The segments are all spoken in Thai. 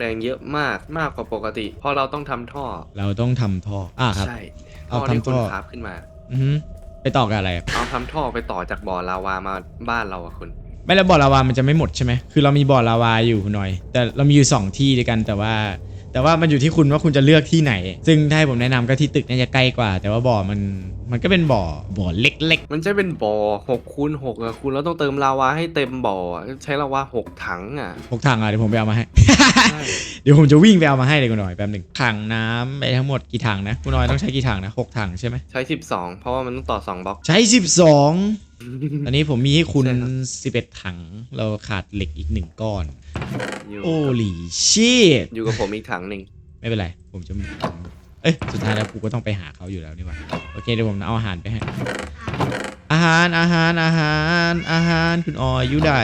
แดงเยอะมากมากกว่าปกติ เพราะเราต้องทำท่อเราต้องทำท่ออ่าครับ ใช่เอาท่อที่ทำคุณท่อ คาฟขึ้นมาอือไปต่อกับอะไรอะเอาทำท่อไปต่อจากบ่อลาวามาบ้านเราอะคุณ ไม่แล้วบ่อลาวามันจะไม่หมดใช่ไหมคือเรามีบ่อลาวาอยู่หน่อย แต่เรามีอยู่สองที่ด้วยกันแต่ว่า แต่ว่ามันอยู่ที่คุณว่าคุณจะเลือกที่ไหน ซึ่งถ้าให้ผมแนะนำก็ที่ตึกน่าจะใกล้กว่า แต่ว่าบ่อมันมันก็เป็นบ่อบ่อเล็กมันใช่เป็นบ่อหกคูณหกอะคุณเราต้องเติมลาวาให้เต็มบ่ออะใช้ลาวาหกถังอะๆพกถังอะเดี๋ยวผมไปเอามาให้ ใช่ เดี๋ยวผมจะวิ่งไปเอามาให้เลยคุณหน่อยแป๊บหนึ่งถังน้ำไปทั้งหมดกี่ถังนะคุณหน่อยต้องใช้กี่ถังนะหกถังใช่ไหมใช้สิบสองเพราะว่ามันต้องต่อสองบล็อก ใช้สิบสอง ตอนนี้ผมมีให้คุณใช่ครับ สิบเอ็ดถัง เราขาดเหล็กอีกหนึ่งก้อน อยู่โอ้ลีชีตอยู่กับผมอีกถังหนึ่งไม่เป็นไร ผมจะผมเอ้ย สุดท้ายแล้วกูก็ต้องไปหาเขาอยู่แล้วนี่หว่า โอเคเดี๋ยวผมเอาอาหารไปให้ อาหารอาหารอาหารอาหารคุณออยอยู่ใด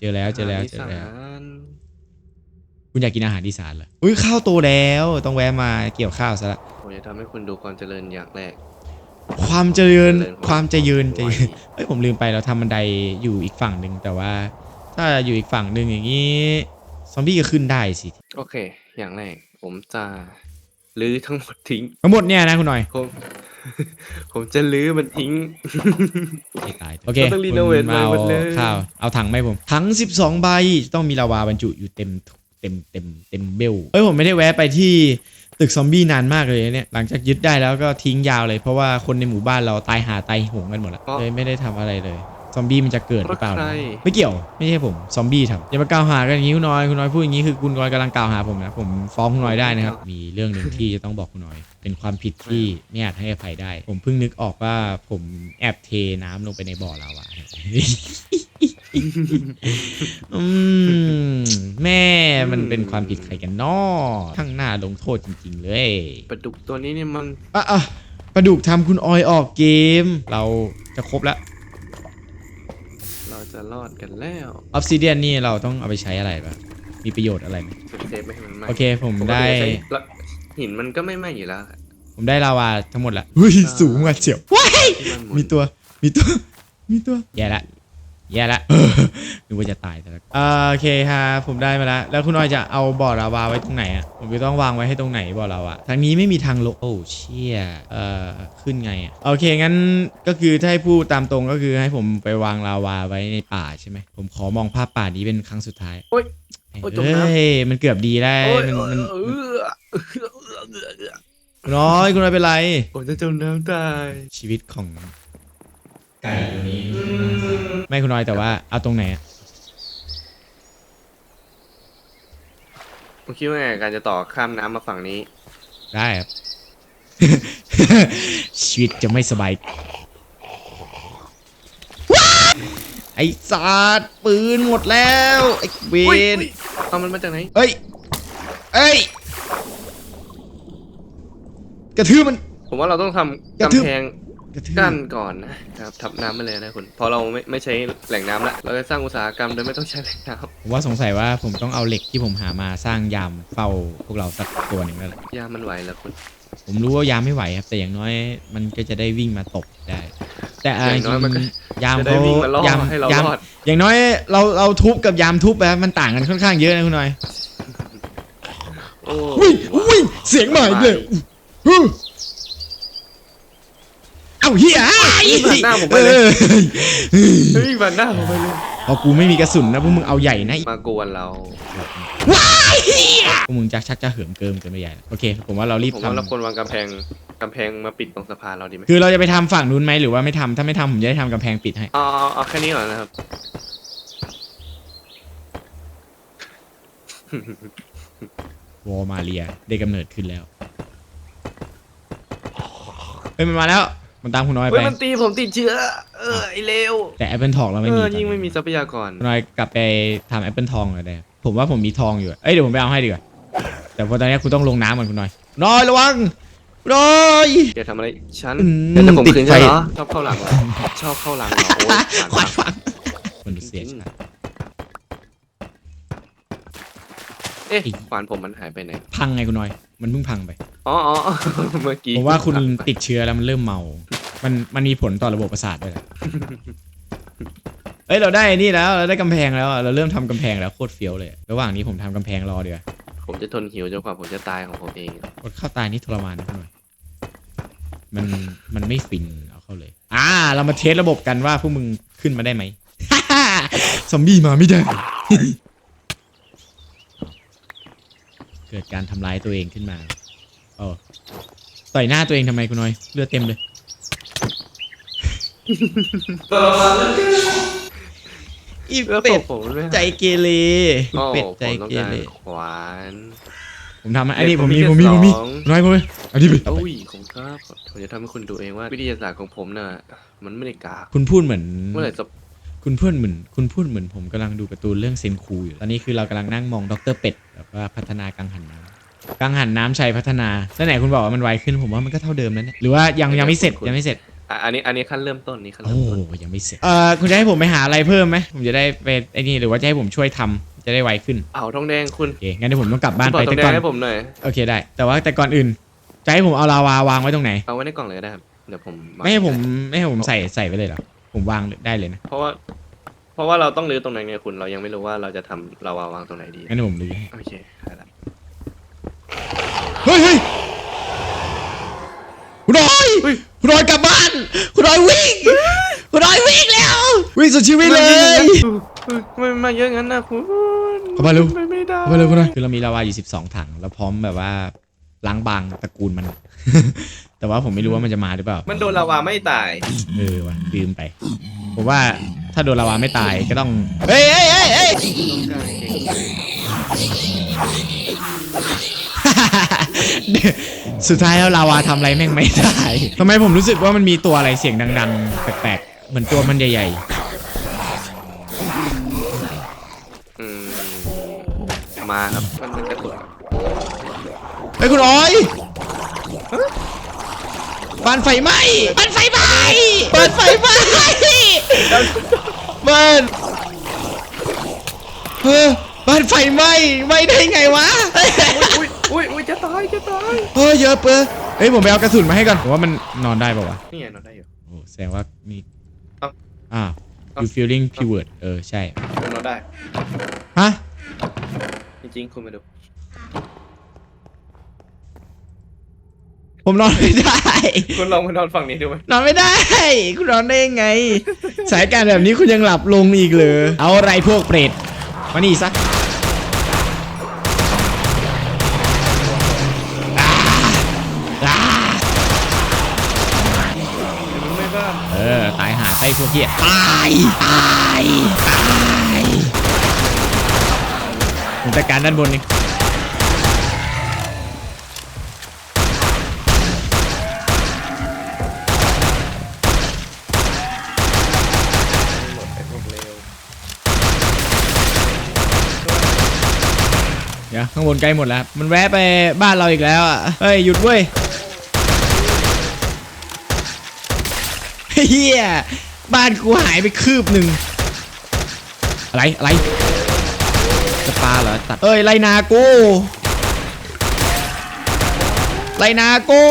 เจอแล้วเจอแล้วเจอแล้วอาหารคุณอยากกินอาหารอีสานเหรอ อุ้ยข้าวโตแล้ว ต้องแวะมาเกี่ยวข้าวซะละผมจะทำให้คุณดูความเจริญอย่างแรก ความเจริญเจริญความเจริญเจไวริญเอ้ยผมลืมไปเราทำบันไดอยู่อีกฝั่งหนึ่งแต่ว่า ถ้าอยู่อีกฝั่งหนึ่งอย่างนี้ซอมบี้ก็ขึ้นได้สิ โอเค อย่างแรกผมจะลื้อทั้งหมดทิ้ง ทั้งหมดเนี่ยนะคุณหน่อย ผม ผมจะลื้อมันทิ้งไม่ตายโอเคเราต้องรีโนเวทคุณมาใหม่หมดเลยเอาข้าวเอาถังไหมผม ถัง 12 ใบ ต้องมีลาวาบรรจุอยู่เต็ม เต็มเต็มเต็มเบลเอ้ยผมไม่ได้แวะไปที่ตึกซอมบี้นานมากเลยเนี่ยหลังจากยึดได้แล้วก็ทิ้งยาวเลยเพราะว่าคนในหมู่บ้านเราตายหาตายโหงกันหมดแล้วเพราะเลยไม่ได้ทำอะไรเลยซอมบี้มันจะเกิดหรือเปล่าเพราะใครไม่เกี่ยว ไม่ใช่ผมซอมบี้ทำอย่ามากล่าวหากันอย่างนี้คุณน้อยคุณน้อยพูดอย่างนี้คือคุณน้อยกำลังกล่าวหาผมนะผมฟ้องคุณน้อยได้นะครับ มีเรื่องหนึ่งที่จะต้องบอกคุณน้อย เป็นความผิดที่ไม่อาจให้อภัยได้ ผมเพิ่งนึกออกว่าผมแอบเทน้ำลงไปในบ่อลาวา อืมแม่มันเป็นความผิดใครกันนอข้างหน้าลงโทษจริงๆเลยปลาดุกตัวนี้เนี่ยมันอะอะปลาดุกทำคุณออยออกเกม เราจะครบแล้วเราจะรอดกันแล้วออฟซิเดียนนี่เราต้องเอาไปใช้อะไรปะมีประโยชน์อะไรไหมเซฟเซฟไม่ให้มันไหม้โอเคผมปกติได้ ใช้ละหินมันก็ไม่ไหม้อยู่แล้วผมได้ลาวาทั้งหมดละเฮ้ยสูงอะเจียวว้ายที่มันหนมีตัว มีตัว มีตัว แย่ละ แย่ละนึกว่าจะตายแต่ละอ่าโอเคครับผมได้มาแล้วแล้วคุณออยจะเอาบ่อลาวาไว้ตรงไหนอะผมจะต้องวางไว้ให้ตรงไหนบ่อลาวาทางนี้ไม่มีทางลงโอ้เชี่ยเอ่อขึ้นไงอะโอเคงั้นก็คือถ้าให้พูดตามตรงก็คือให้ผมไปวางลาวาไว้ในป่าใช่ไหมผมขอมองภาพป่านี้เป็นครั้งสุดท้ายโอ๊ยโอ้ยจมเฮ้น้ำยมันเกือบดีแล้วโอ้ยมันมันเออเออเออเออเออคุณน้อยคุณน้อยเป็นไรผมจะจมน้ำตายชีวิตของ ไก่ตัวนี้ไม่คุณน้อยแต่ว่าเอาตรงไหนอะผมคิดว่าไงการจะต่อข้ามน้ำมาฝั่งนี้ ได้ครับ ชีวิตจะไม่สบายว้ายไอ้สาดปืนหมดแล้ว ไอ้เวอุ๊ยนอุ๊ยเอามันมาจากไหน เอ้ย เอ้ย กระทืบมัน ผมว่าเราต้องทำกระทืบ กำแพง กระทืบกั้นก่อนนะครับทับน้ำไปเลยนะคุณพอเราไม่ไม่ใช้แหล่งน้ำละเราจะสร้างอุตสาหกรรมโดยไม่ต้องใช้แหล่งน้ผมว่าสงสัยว่าผมต้องเอาเหล็กที่ผมหามาสร้างยามเฝ้าพวกเราสักตัวหนึ่งแล้วแหละำยามันไหวแล้วคุณ ผมรู้ว่ายามไม่ไหวครับ แต่อย่างน้อยมันก็จะได้วิ่งมาตบได้ แต่อะอย่างน้อยมันก็จริงๆยามจะได้เขาวิ่งมาล่อยามให้เรายามรอด อย่างน้อยเราเราทุบกับยามทุบแบบมันต่างกันค่อนข้างเยอะนะคุณหน่อยโอ้อุ้ยอุ้ยเสียงใหม่เลยอื้อ เอ้าเฮียผ่านหน้าผมไปเลยออเฮ้ยผ่านหน้าผมไปเลยพอกูไม่มีกระสุนนะพวกมึงเอาใหญ่นะมากวนเราว้ายเฮียพวกมึงจักชักจะเหิมเกิมกันไม่ใหญ่แล้วโอเค ผมว่าเรารีบผมทำว่าเราควรวางกำแพงกำแพงมาปิดตรงสะพานเราดีไหมคือเราจะไปทำฝั่งนู้นไหมหรือว่าไม่ทำถ้าไม่ทำผมจะได้ทำกำแพงปิดให้เอาเอาเอาแค่นี้ก่อนนะครับ วอลมาเรียได้กำเนิดขึ้นแล้วเฮ้ยมันมาแล้ว มันตามคุณน้อยเฮ้ไปยมันตีผมติดเชื้อ เออไอเลวแต่แอปเปิลทองเราเอไม่มีอตอนนี้ยิ่งไม่มีทรัพยากร คุณน้อยกลับไปทำแอปเปิลทองเลยได้ผมว่าผมมีทองอยู่เอ้ยเดี๋ยวผมไปเอาให้ดีกว่าแต่พอตอนนี้คุณต้องลงน้ำก่อนคุณน้อยน้อยระวังน้อย แกทำอะไรฉันอืมแกจะผมติดคืนไฟใช่เหรอชอบเข้าหลังเหรอชอบเข้าหลังเหรอโอ๊ยขวานฟังมันดูเสียชาติเอ๊ะขวานผมมันหายไปไหนพังไงคุณน้อย มันเพิ่งพังไปอ๋ออ๋ออ๋อเมื่อกี้ผมว่าคุณติดเชื้อแล้วมันเริ่มเมา มันมันมีผลต่อระบบประสาทด้วยแหละเฮ้ยเราได้นี่แล้วเราได้กำแพงแล้วอะเราเริ่มทำกำแพงแล้วโคตรเฟี้ยวเลย ระหว่างนี้ผมทำกำแพงรอเดี๋ยวาผมจะทนหิวจนกว่าผมจะตายของผมเอง อดข้าวตายนี่ทรมานนะคุณหน่อยมันมันไม่ฟินเอาเข้าเลย อ่า เรามาเทสระบบกันว่าพวกมึงขึ้นมาได้ไหม ซอมบี้มาไม่ได้ เกิดการทำร้ายตัวเองขึ้นมาโอ้ต่อยหน้าตัวเองทำไมคุณน้อยเลือดเต็มเลย อีแล้วเป็ดผมไม่ใจเกเรโอ้เป็ดใจผมต้องเกการเรขวาน ผมทำอันนี้เด็กผมมีผผมมมีมีผมมีแค่สองน้อยผมเลยเอาดิไปอุ้ยผมครับผมจะทำให้คุณดูเองว่าวิทยาศาสตร์ของผมน่ะมันไม่ได้กากคุณพูดเหมือน เมื่อไหร่จะ คุณพูดเหมือนคุณพูดเหมือนผมกำลังดูการ์ตูนเรื่องเซนคูอยู่ ตอนนี้คือเรากำลังนั่งมองดรเป็ดแบบว่าพัฒนากังหันน้ำกังหันน้ำชัยพัฒนาแล้วไหนคุณบอกว่ามันไวขึ้นผมว่ามันก็เท่าเดิมนั่นแหละหรือว่ายังยังไม่เสร็จยังไม่เสร็จอะอันนี้อันนี้ขั้นเริ่มต้นนี่ขั้นโอ้เริ่มต้นยังไม่เสร็จเอ่อคุณจะให้ผมไปหาอะไรเพิ่มไหมผมจะได้ไปไอ้นี่หรือว่าจะให้ผมช่วยทำจะได้ไวขึ้นเอาทองแดงคุณโอเคงั้นเดี๋ยวผมต้องกลับบ้านคุณไปเผาทอแต่งแดก่องนให้ผมหน่อยโอเคได้ แต่ว่าแต่ก่อนอื่นจะให้ผมเอาลาวาวางไว้ตรงไหน เอาไว้ในกล่องเลยก็ได้ครับเดี๋ยวผมวางไม่ให้ผมไม่ให้ผมใส่ใส่ไว้เลยเหรอ ผมวางได้เลยนะเพราะว่า เพราะว่าเราต้องรื้อตรงไหนเนี่ยคุณเรายังไม่รู้ว่าเราจะทำเราวางตรงไหนดีงั้นเดี๋ยวผมรื้อให้โอเคได้ละเฮ้ยเฮ้ยคุณน้อยคุณน้อยกลับบ้านคุณน้อยวิ่งคุณน้อยวิ่งแล้ววิ่งสุดชีวิตเลย ไม่มาเยอะงั้นนะคุณเข้ามาเร็ว ไม่ไม่ได้เอาไปเลยคุณน้อยคือเรามีลาวาอยู่ 12 ถังแล้วพร้อมแบบว่าล้างบางตระกูลมัน แต่ว่าผมไม่รู้ว่ามันจะมาหรือเปล่า มันโดนลาวาไม่ตาย เออว่ะลืมไป ผมว่าถ้าโดนลาวาไม่ตายก็ต้อง เฮ้ยเฮ้ยเฮ้ยเฮ้ยต้องการเก่งสุดท้ายแล้วลาวาทำอะไรแม่งไม่ได้ ทำไมผมรู้สึกว่ามันมีตัวอะไรเสียงดัง ๆ แปลกๆ เหมือนตัวมันใหญ่อืม มาครับ มันมันกระตุก ๆ เฮ้ยคุณอ้อย บ้านไฟไหม้บ้านไฟไหม้บ้านไฟไหม้บ้านเฮ้ยบ้านไฟไหม้ไหม้ได้ไงวะอุ้ยอุ้ยอุ้ยจะตายจะตายเฮ้ยเยอะเปอเฮ้ยผมไปเอากระสุนมาให้ก่อนผมว่ามันนอนได้ป่าวะนี่ไงนอนได้อยู่โอ้แสดงว่ามีเอ้าอ่าเอ้า you feeling keyword เออใช่นอนได้ฮะจริงๆคุณมาดู ผมนอนไม่ได้ คุณลองมานอนฝั่งนี้ดูไหมนอนไม่ได้ คุณนอนได้ยังไงสถานการณ์แบบนี้คุณยังหลับลงอีกเลยเอาอะไรพวกเปรตมานี่ซะอ่าอ่ามันไม่บ้าเออตายหาไส้พวกเหี้ยตายตายตายผมจัดการด้านบนนี่ ดี๋ยวข้างบนใกล้หมดแล้ว มันแวะไปบ้านเราอีกแล้วอะเฮ้ยหยุดเว้ยเฮียบ้านกูหายไปคืบหนึ่งอะไรอะไรจะปลาเหรอตัดเอ้ยไลนากูไลนากู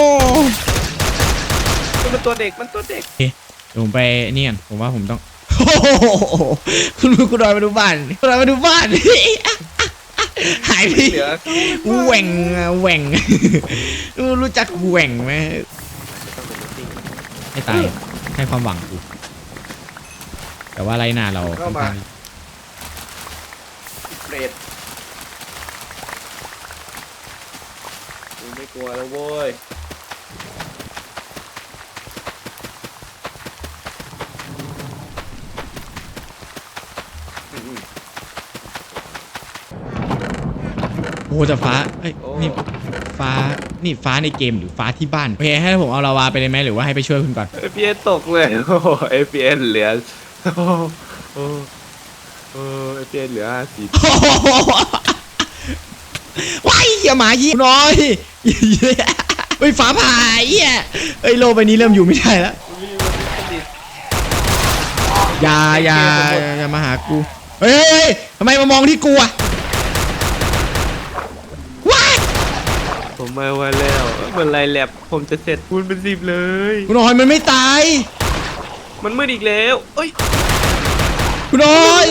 มันตัวเด็กมันตัวเด็กเดี๋ยวผมไปนี่กันผมว่าผมต้องโอ้โหคุณคุณดอยมาดูบ้านคุณดอยมาดูบ้าน หายไปเหลือแหว่งอะแหว่งรู้จักแหว่งไหมต้องเป็นจริงให้ตายให้ความหวังกูแต่ว่าไรนาเราค่อนข้างเปรตกูไม่กลัวแล้วโว้ย โอ้แต่ฟ้าเอ้ยโอ้นี่ฟ้านี่ฟ้าในเกมหรือฟ้าที่บ้านโอเคให้ผมเอาลาวาไปเลยไหมหรือว่าให้ไปช่วยคุณก่อนเอพีเอตกเลยโอ้โหเอพีเอเหลือโอ้โหโอ้โหเอพีเอเหลือห้าสิบว้ายอย่าหมายี่น้อยเฮ้ยฟ้าผ่าไอ้เหี้ยเอ้ยโลกใบนี้เริ่มอยู่ไม่ได้แล้วอย่าอย่าอย่าอย่ามาหากูเฮ้ยเฮ้ยเฮ้ยทำไมมามองที่กูอะว้าย ผ มมาวันแล้วเมื่อไรแลบผมจะเสร็จคูณเป็นสิบเลยกูน้อยมันไม่ตาย มันมืดอีกแล้วเอ้ยคุณออย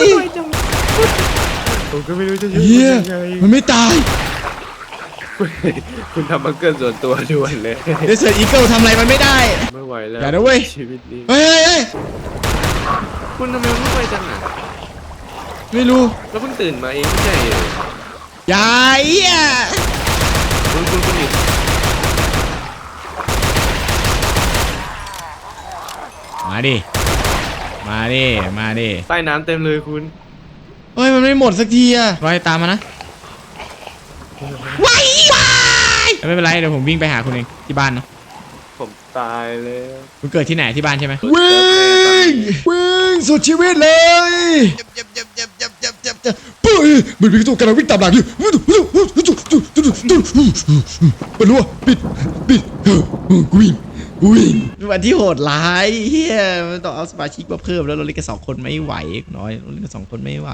ผมก็ไม่รู้จะช่วยเฮียคุณยังไงมันไม่ตายคุณคุณทำบังเกิลส่วนตัวด่วนเลยเดสเซอร์อีเกิลทำอะไรมันไม่ได้ ไม่ไหวแล้วอย่านะเว้ย ชีวิตนี้เฮ้ยเฮ้ยเฮ้ยคุณทำไมไม่ไปจังอะไม่รู้แล้วเพิ่งตื่นมาเองไม่ใช่เหรออยาเหี้ย คุณคุณคุณอีกมาดิ มาดิ มาดิ ใต้น้ำเต็มเลยคุณ เฮ้ย มันไม่หมดสักทีอะรอยตามมานะว้ายว้ายไม่เป็นไร เดี๋ยวผมวิ่งไปหาคุณเองที่บ้านเนาะ ผมตายแล้วคุณเกิดที่ไหนที่บ้านใช่ไหมวิ่งวิ่งสุดชีวิตเลยเจ็บเจ็บเจ็บเจ็บเจ็บเจ็บเจ็บเจ็บปุ้ยเหมือนมีตัวกำลังวิ่งตามหลังอยู่ มันรู้ว่าปิดปิดกูวิ่งกูวิ่งวันที่โหดร้ายเฮียมันต้องเอาสมาชิกมาเพิ่มแล้วเราเล่นกันสองคนไม่ไหวน้อยเราเล่นกันสองคนไม่ไหว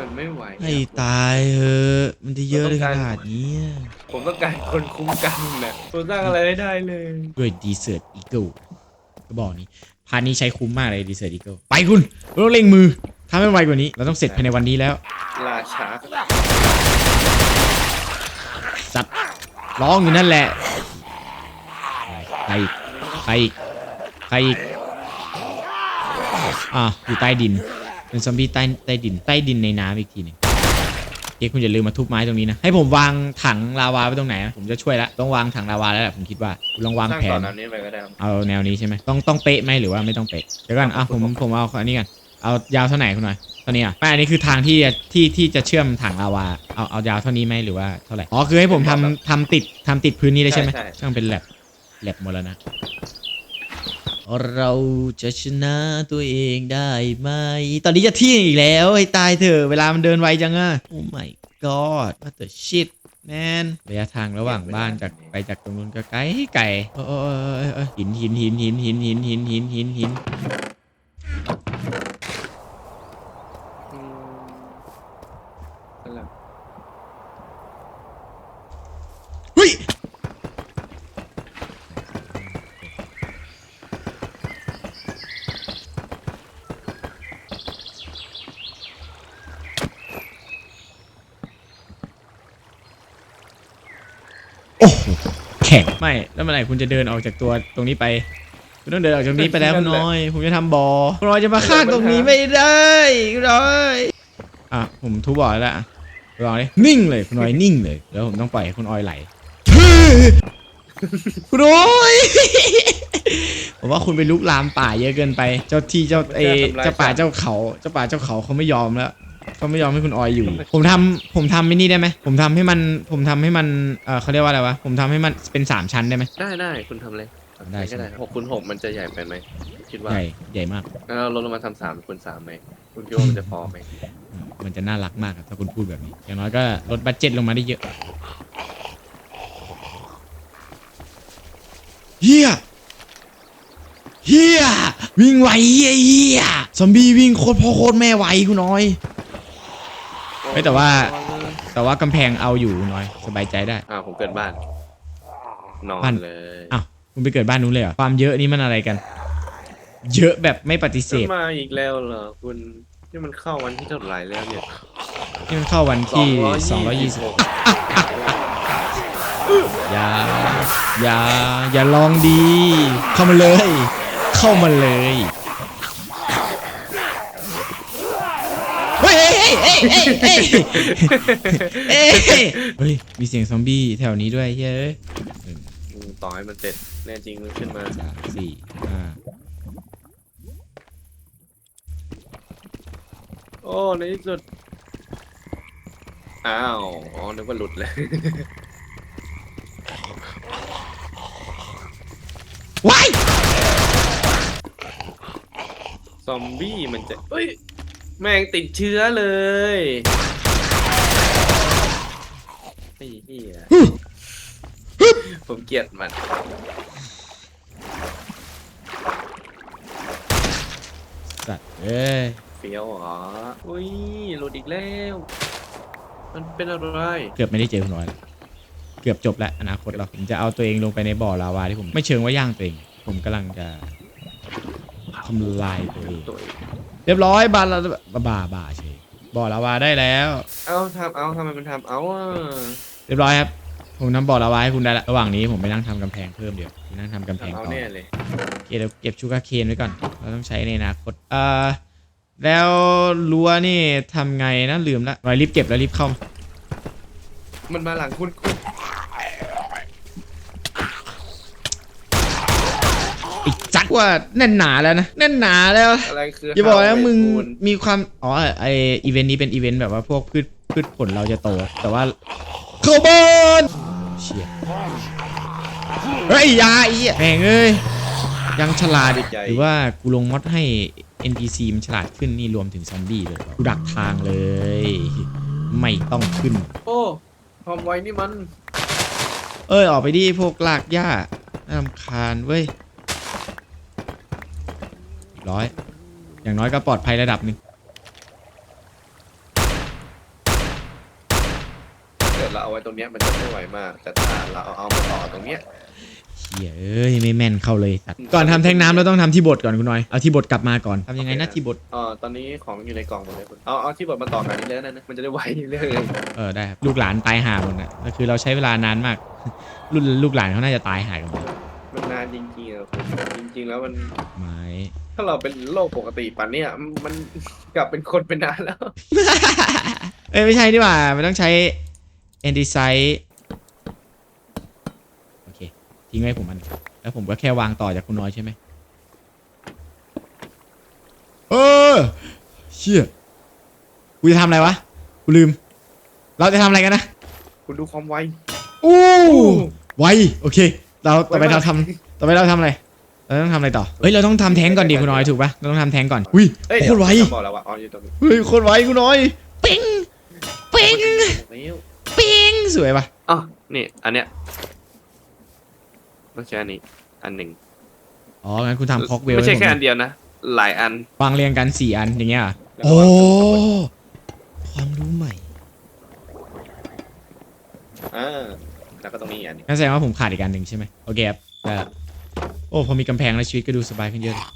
มันไม่ไหวให้ตายเถอะมันจะเยอะเลยขนาดนี้ ผมต้องการคนคุ้มกันนะผมสร้างอะไรไม่ได้เลยด้วยดีเซอร์ตอีเกิลก็บอกนี้พาร์ทนี้ใช้คุ้มมากเลยดีเซอร์ตอีเกิลไปคุณเราต้องเร่งมือถ้าไม่ไวกว่านี้ เราต้องเสร็จภายในวันนี้แล้ว ราชา สัตว์ร้องอยู่นั่นแหละ ใครอีกใครอีกใครอีกอะอยู่ใต้ดิน เป็นซอมบี้ใต้ใต้ดิน ใต้ดินในน้ำอีกทีหนึงเฮ้ยคุณอย่าลืมมาทุบไม้ตรงนี้นะ ให้ผมวางถังลาวาไว้ตรงไหนนะผมจะช่วยละต้องวางถังลาวาแล้วแหละผมคิดว่าคุณลองวางสร้างแผต่อนน้ำนี้ไปก็ได้ครับเอาแนวนี้ใช่ไหมต้องต้องเป๊ะไหมหรือว่าไม่ต้องเป๊ะเดี๋ยวก่อนอะผมผมเอาอันนี้กัน เอายาวเท่าไหร่คุณหน่อยเท่านี้อะไม่อันนี้คือทางที่จะที่ที่จะเชื่อมถังลาวาเอาเอายาวเท่านี้ไหมหรือว่าเท่าไหร่อ๋อคือให้ผมทำทำติดทำติดพื้นนี้ได้ใช่ไหมช่างเป็นแลบแลบหมดแล้วนะ เราจะชนะตัวเองได้ไหม ตอนนี้จะเที่ยงอีกแล้วให้ตายเถอะเวลามันเดินไวจังอะโอ้ my god what the shit man ระยะทางระหว่างบ้านจากไปจากตรงนู้นก็ไกลไกลเออเออเออเออเออหินหินหินหินหินหินหินหินหินหิน อืมนั่นแหละ เฮ้ยโอ้โหแข็ง ไม่แล้วเมื่อไหร่คุณจะเดินออกจากตัวตรงนี้ไป คุณต้องเดินออกจากตรงนี้ไปแล้วคุณน้อย ผมจะทำบอคุณน้อยจะมาข้างตรงนี้ไม่ได้คุณน้อยอะผมทุบบ่อแล้วอะคุณน้อยนิ่งเลยคุณน้อยนิ่งเลย แล้วผมต้องปล่อยให้คุณออยไหลคุณน้อยผมว่าคุณไปลุกลามป่าเยอะเกินไป เจ้าที่เจ้าเอเจ้าป่าเจ้าเขา เจ้าป่าเจ้าเขาเขาไม่ยอมแล้ว เขาไม่ยอมให้คุณออยอยู่ ผมทำผมทำไม่นี่ได้ไหมผมทำให้มันผมทำให้มันเออเขาเรียกว่าอะไรวะผมทำให้มันเป็นสามชั้นได้ไหม ได้ได้คุณทำเลยได้ใช่ก็ไหม ได้หกคูณหกมันจะใหญ่ไปไหมคิดว่าใหญ่ใหญ่มาก งั้นเราลดลงมาทำสามคูณสามไหมคุณคิดว่ามันจะพอไหมอืมมันจะน่ารักมากครับถ้าคุณพูดแบบนี้ อย่างน้อยก็ลดบัตเจ็ตลงมาได้เยอะเฮียเฮียวิ่งไวเฮียเฮียซอมบี้วิ่งโคตรพ่อโคตรแม่ไวคุณน้อย เฮ้ยแต่ว่า แต่ว่ากำแพงเอาอยู่คุณน้อย สบายใจได้ อ่าผมเกิดบ้าน นอนบ้าน เลยอ้าวคุณไปเกิดบ้านนู้นเลยเหรอความเยอะนี่มันอะไรกัน เยอะแบบไม่ปฏิเสธจะมาอีกแล้วเหรอคุณนี่มันเข้าวันที่เท่าไหร่แล้วเนี่ยนี่มันเข้าวันที่220อย่า อย่า อย่าลองดี เข้ามาเลย เข้ามาเลย ยเฮ้ยเฮ้ยเฮ้ยเฮ้ยเฮ้ยเฮ้ยเฮ้ย มีเสียงซอมบี้แถวนี้ด้วยเฮ้ยอืมต่อให้มันเสร็จแน่จริงมันขึ้นมาสามสี่ห้าโอ้ในที่สุด อ้าว อ๋อ นึกว่าหลุดเลยว้ายซอมบี้มันจะเอ้ย แม่งติดเชื้อเลยไอ้เหี้ยผมเกลียดมันสัตว์เอ้ยเฟี้ยวเหรออุ้ยหลุดอีกแล้ว มันเป็นอะไร เกือบไม่ได้เจอคุณน้อยแล้วเกือบจบแล้วอนาคตเราผมจะเอาตัวเองลงไปในบ่อลาวาที่ผมไม่เชิงว่าย่างตัวเอง ผมกำลังจะทำลายตัวเองตัวเอง เรียบร้อยบาลาบาบาเฉยบ่อลาวาได้แล้ว เอาทำเอาทำไมมันทำเอาอะเรียบร้อยครับ ผมนำบ่อลาวาให้คุณได้ละระหว่างนี้ผมไปนั่งทำกำแพงเพิ่มเดี๋ยวไปนั่งทำกำแพงเอาต่อ แน่เลยโอเคเดี๋ยวเก็บชูการ์เคนไว้ก่อน เราต้องใช้ในอนาคตเอ่อแล้วรั้วนี่ทำไงนะลืมละรอยรีบเก็บแล้วรีบเข้ามันมาหลังคุณคุณ ไอ้จักว่าแน่นหนาแล้วนะแน่นหนาแล้วอะไรคืออย่าบอกนะมึงคุณมีความอ๋อไออีเวนต์นี้เป็นอีเวนต์แบบว่าพวกพืชพืชผลเราจะโต แต่ว่าโคบอนเชี่ยเฮ้ยอยาอีแม่งเอ้ยยังฉลาดอีกหรือว่ากูลงมอดให้ NPC มันฉลาดขึ้นนี่รวมถึงซอมบี้เลยกูดักทางเลย ไม่ต้องขึ้น โอ้ความไวนี่มัน เอ้ยออกไปดิพวกลากหญ้าน่ารำคาญเว้ย ร้อย อย่างน้อยก็ปลอดภัยระดับหนึ่งถ้าเกิดเราเอาไว้ตรงเนี้ยมันจะไม่ไหวมาก แต่ถ้าเราเอาเอามาต่อตรงเนี้ยเฮียเอ้ยไม่แม่นเข้าเลยสัตว์ก่อนทำแทงน้ำเราต้องทำที่บดก่อนคุณน้อย เอาที่บดกลับมาก่อนทำยังไงนะที่บดเอ่อตอนนี้ของอยู่ในกล่องหมดเลยคุณเอาเอาที่บดมาต่อกันนี้เลยนะนะมันจะได้ไวเรื่อยเออได้ครับลูกหลานตายห่าหมดนะก็คือเราใช้เวลานานมาก รุ่นลูกหลานเขาน่าจะตายห่ากันหมดมันนานจริงๆอะคุณจริง ๆ แล้วมัน ไม้ ถ้าเราเป็นโรคปกติปันเนี่ยมันกลับเป็นคนเป็นนานแล้ว เอ้ยไม่ใช่ดีกว่า มันต้องใช้แอนติไซโอเค ทิ้งไว้ผมอัน แล้วผมก็แค่วางต่อจากคุณน้อยใช่ไหมเออเชี่ยกูจะทำอะไรวะ กูลืม เราจะทำอะไรกันนะ คุณดูความไว อู้ไว โอเค เราต่อไปเราทำต่อไปเราทำอะไร เราต้องทำอะไรต่อเฮ้ยเราต้องทำแท้งก่อนดิคุณน้อยถูกปะเราต้องทำแท้งก่อนอุ้ยเอ้ยโคเดี๋ยตรไวผมบอกแล้วว่าอ๋ออยู่ตรงนี้เฮ้ยโคตรไวคุณน้อยปิงปิงแล้วปิงสวยปะอ๋อนี่ อันเนี้ยต้องใช้อันนี้ อันหนึ่งอ๋องั้นคุณทำคอกเวลไม่ใช่ให้ผแค่อันเดียวนะ หลายอัน วางเรียงกันสี่อันอย่างเงี้ยเหรอแล้วโอ้ก็วางความรู้ใหม่อ่าแล้วก็ตรงนี้อีกอันหนึงงั้นแสดงว่าผมขาดอีกอันหนึ่งใช่ไหมโอเคครับได้ละ โอ้พอมีกำแพงแล้วชีวิตก็ดูสบายขึ้นเยอะเลย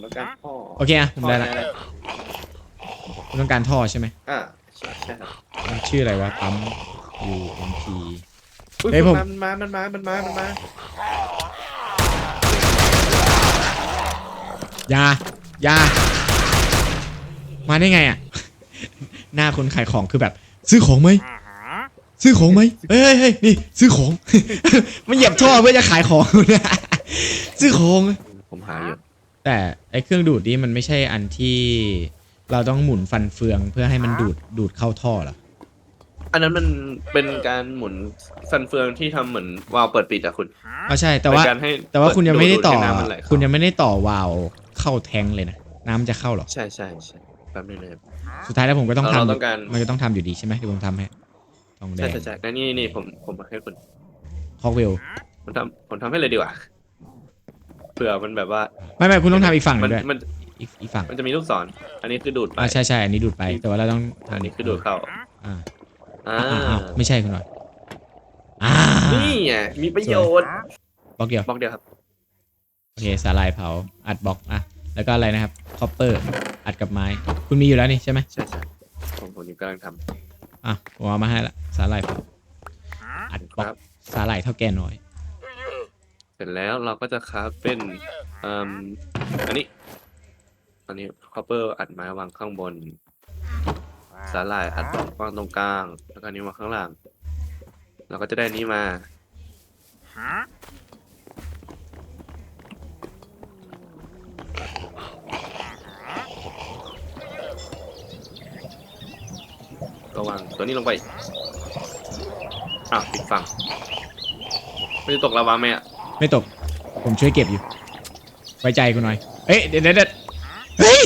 แล้วกันพ่อโอเคอะผมได้ละพ่อนะคุณต้องการท่อใช่ไหมอ่าใช่ใช่ครับมันชื่ออะไรวะปั๊ม U M P อุ้ยเฮ้ยผม มันมา มันมา มันมา มันมา ยายามาได้ไงอะหน้าคนขายของคือแบบ ซื้อของไหม ซื้อของไหมเฮ้ยเฮ้ยเฮ้ยนี่ ซื้อของ มันเหยียบท่อเพื่อจะขายของ ซื้อของ ผมหาอยู่แต่ไอ้เครื่องดูดนี้มันไม่ใช่อันที่เราต้องหมุนฟันเฟืองเพื่อให้มันดูดดูดเข้าท่อเหรอ อันนั้นมันเป็นการหมุนฟันเฟืองที่ทำเหมือนวาล์วเปิดปิดอะคุณอ๋อใช่แต่ว่า เป็นการให้แต่ว่าคุณยังไม่ได้ต่อให้น้ำมันไหลเข้าคุณยังไม่ได้ต่อวาล์วเข้าแทงค์เลยนะ น้ำจะเข้าเหรอ ใช่ใช่ใช่แป๊บนึงนะครับ สุดท้ายแล้วผมก็ต้องเราทำต้องการ มันก็ต้องทำอยู่ดีใช่ไหมที่ผมทำให้ทองแดใช่งใช่ใช่แล้วนี่นี่ผมผมมาให้คุณคอกเวลผมทำผมทำให้เลยดีกว่า เผื่อมันแบบว่าไม่ไม่คุณต้องทำอีกฝั่งหมันึ่งด้วยมันอีกอีกฝั่งมันจะมีลูกศร อันนี้คือดูดไปอ่าใช่ใช่อันนี้ดูดไปแต่ว่าเราต้องทำอันนี้คือดูดเข้าอ่าอ่าอ่าอ้าวไม่ใช่คุณหน่อยอ่านี่ไงมีประโยชน์บล็อกเดียวบล็อกเดียวครับโอเคสาลายเผาอัดบล็อกอะแล้วก็อะไรนะครับคอปเปอร์อัดกับไม้ คุณมีอยู่แล้วนี่ใช่ไหมใช่ใช่ผมผมกำลังทอะผมเอามาให้ละสาลายเผาอัดำบล็อกครับสาลายเท่าแก่น้อย เสร็จแล้วเราก็จะคราฟเป็นอืมอันนี้ อันนี้คอปเปอร์อัดไม้วางข้างบน สาหร่ายอัดวางตรงกลาง แล้วก็อันนี้วางข้างล่าง เราก็จะได้นี้มาก็วางตัวนี้ลงไป อ้าวปิดฝั่งไมันจะตกลาวาไหมอะ ไม่ตก ผมช่วยเก็บอยู่ ไว้ใจคุณหน่อย เอ้ยเดี๋ยวเดี๋ยวเดี๋ยวเฮ้ย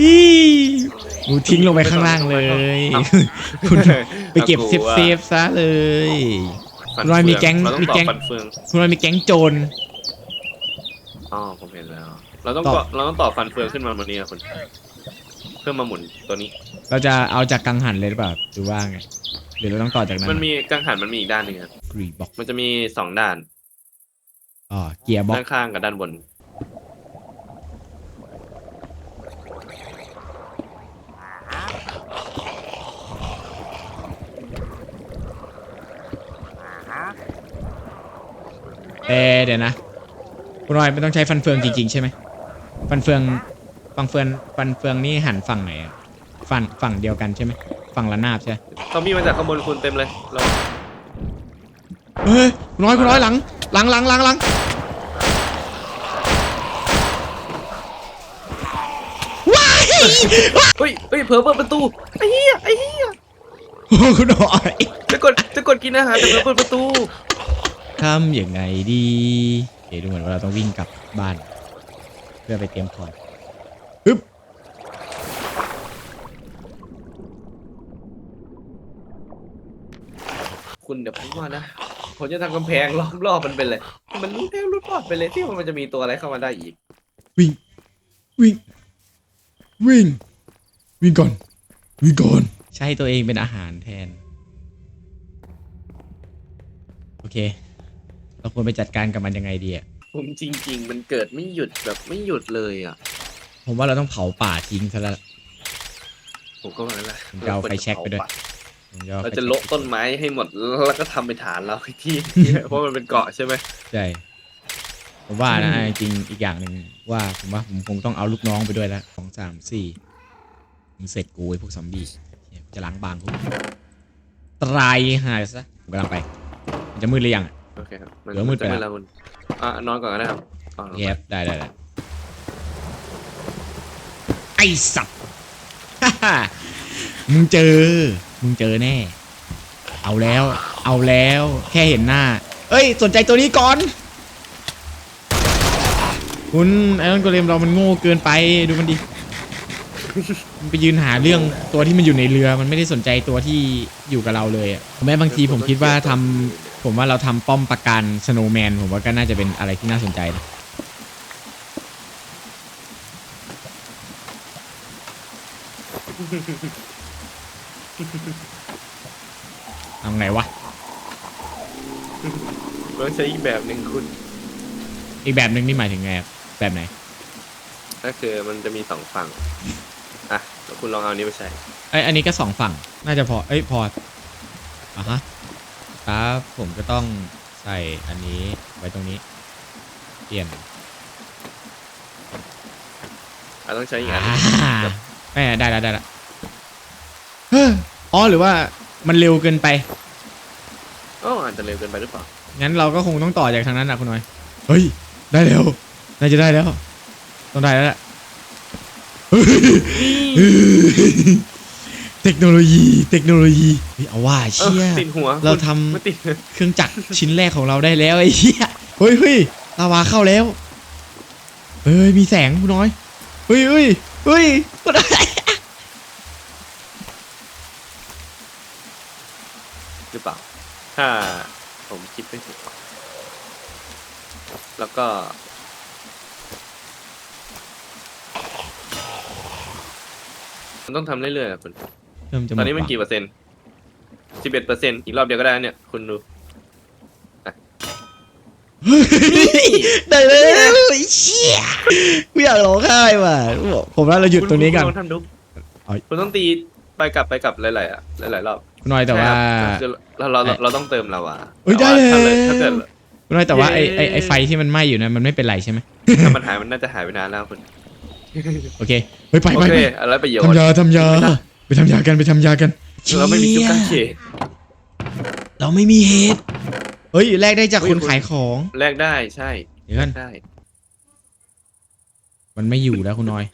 อีหนูทิ้งลงไปข้างล่างเลย คุณไปเก็บเซฟเซฟๆซะเลยฟันคุณรอยมีแก๊งเราต้องมีต่อแก๊งฟันเฟืองคุณหน่อยมีแก๊งโจรอ๋อผมเห็นแล้ว เราต้องต่อต่อเราต้องต่อฟันเฟืองขึ้นมาบนนี้นะคุณเพื่อมาหมุนตัวนี้ เราจะเอาจากกังหันเลยหรือเปล่าหรือว่าไงหรือเราต้องต่อจากนั้น มันมีกังหันมันมีอีกด้านหนึ่งครับกรีบอกมันจะมีสองด้าน อ๋อเกียร์บ็อกด้านข้างกับด้านบน เออเดี๋ยวนะคุณรอยไม่ต้องใช้ฟันเฟืองจริงๆใช่ไหมฟันเฟืองฟันเฟืองฟันเฟืองนี่หันฝั่งไหนฝั่งฝั่งเดียวกันใช่ไหมฝั่งละนาบใช่ไหมเขามีมาจากข้างบนคุณเต็มเลยเราเฮ้ยคุณร้อยคุณร้อยหลัง หลังหลังหลังหลังว้ายเฮ้ยเฮ้ยเผลอเปิดประตูไอ้เหี้ยไอ้เหี้ยโอ้คุณน้อยจะกดจะกดกินอาหารแต่เผลอเปิดประตูทำยังไงดีเดี๋ยวดูเหมือนว่าเราต้องวิ่งกลับบ้าน เพื่อไปเตรียมของฮึบคุณเดี๋ยวผมว่านะ ผมจะทำกำแพงล้อมรอบมันไปเลย มันรู้แล้วรู้รอดไปเลยที่มันจะมีตัวอะไรเข้ามาได้อีก วิ่ง วิ่ง วิ่ง วิ่งก่อน วิ่งก่อน ใช้ตัวเองเป็นอาหารแทน โอเค เราควรไปจัดการกับมันยังไงดีอะผมจริง ๆ มันเกิดไม่หยุดแบบไม่หยุดเลยอะ ผมว่าเราต้องเผาป่าทิ้งซะแล้ว ผมก็ว่าแล้วแหละผมจะเอาไฟแช็กไปด้วยผ มอเราจะโละต้นไม้ให้หมดแล้วก็ทำเป็นฐานเราให้ที่เพราะมันเป็นเกาะใช่ไหมใช่ผมว่านะจริงๆอีกอย่างหนึ่งว่าผมว่าผมคงต้องเอาลูกน้องไปด้วยแล้วสองสามสี่มึงเสร็จกูไอ้พวกซอมบี้เหี้ยกูจะล้างบางพวกมึงตรายหายซะผมกำลังไปมันจะมืดหรือยังอะ โอเคครับเหลือมืดไปจะแล้วแล้วคุณอะนอนก่อนก็ได้ครับอะนอนโอเคก่อนครับได้ได้ได้ไอสัตว์ มึงเจอ มึงเจอแน่ เอาแล้ว เอาแล้ว แค่เห็นหน้า เอ้ย สนใจตัวนี้ก่อน คุณไอรอนโกเลมเรามันโง่เกินไป ดูมันดิ มันไปยืนหาเรื่องตัวที่มันอยู่ในเรือ มันไม่ได้สนใจตัวที่อยู่กับเราเลยอะแม้บางทีผมคิดว่าทำผมว่าเราทำป้อมปราการสโนว์แมนผมว่าก็น่าจะเป็นอะไรที่น่าสนใจนะ ทำไงวะ ต้องใช้อีกแบบหนึ่งคุณอีกแบบหนึ่งนี่หมายถึงไงครับแบบไหน ก็คือมันจะมีสองฝั่งอะแล้วคุณลองเอาอันนี้ไปใช้ไอยอันนี้ก็สองฝั่ง น่าจะพอ เอ้ยพออะฮะครับผมก็ต้องใส่อันนี้ไว้ตรงนี้ เปลี่ยนอะต้องใช้อีกอันอ่าไม่ได้แล้วได้แล้วเฮ้ ออ๋อหรือว่ามันเร็วเกินไปอ๋ออาจจะเร็วเกินไปหรือเปล่างั้นเราก็คงต้องต่อจากทางนั้นนะคุณน้อย เฮ้ย ได้แล้ว น่าจะได้แล้ว ต้องได้แล้วแหละเฮ้ยเทคโนโลยี เทคโนโลยีเฮ้ยเอาว่าเออเชี่ย ติดหัวเราคุณทำ ไม่ติดเครื่องจักรชิ้นแรกของเราได้แล้วไอ้เหี้ย เฮ้ยเฮ้ยลาวาเข้าแล้ว เฮ้ยมีแสงคุณน้อย เฮ้ยเฮ้ยเฮ้ยก็ได้ หรือเปล่า ถ้าผมคิดไม่ถูกแล้วก็ มันต้องทำเรื่อยๆอะคุณเริ่มจะหตอนนี้มันดกี่เปอร์เซ็นต์สิบเอ็ดเปอร์เซ็นต์อีกรอบเดียวก็ได้นะเนี่ย คุณดู ได้แล้วไอ้เชี่ยกูอยากร้องไห้ว่ะผมว่าเราหยุดตรงนี้กัน คุณลองทำดู เอา คุณต้องตีไปกลับไปกลับหลายๆอะหลายๆรอบ คุณน้อยแต่ว่า ใช่ครับคือเราเราเราเราต้องเติมเราอะเอ้ยได้ถ้าแล้วถ้าเกิดคุณน้อยแต่ว่าไอ้เย้ไอ้ไอ้ไฟที่มันไหม้อยู่นั้นมันไม่เป็นไรใช่ไหมถ้ามันหายมันน่าจะหายไปนานแล้วคุณโอเคเฮ้ยไปโอไปเคไปอะไรประโยชน์ทำยาทำยาไปทำยากันไปทำยากันเราไม่มีจุดกั้งเขชี่ยเราไม่มีเหตุเฮ้ยแลกได้จากคนขายของแลกได้ใช่เดี๋ยวกันได้มันไม่อยู่แล้วคุณน้อย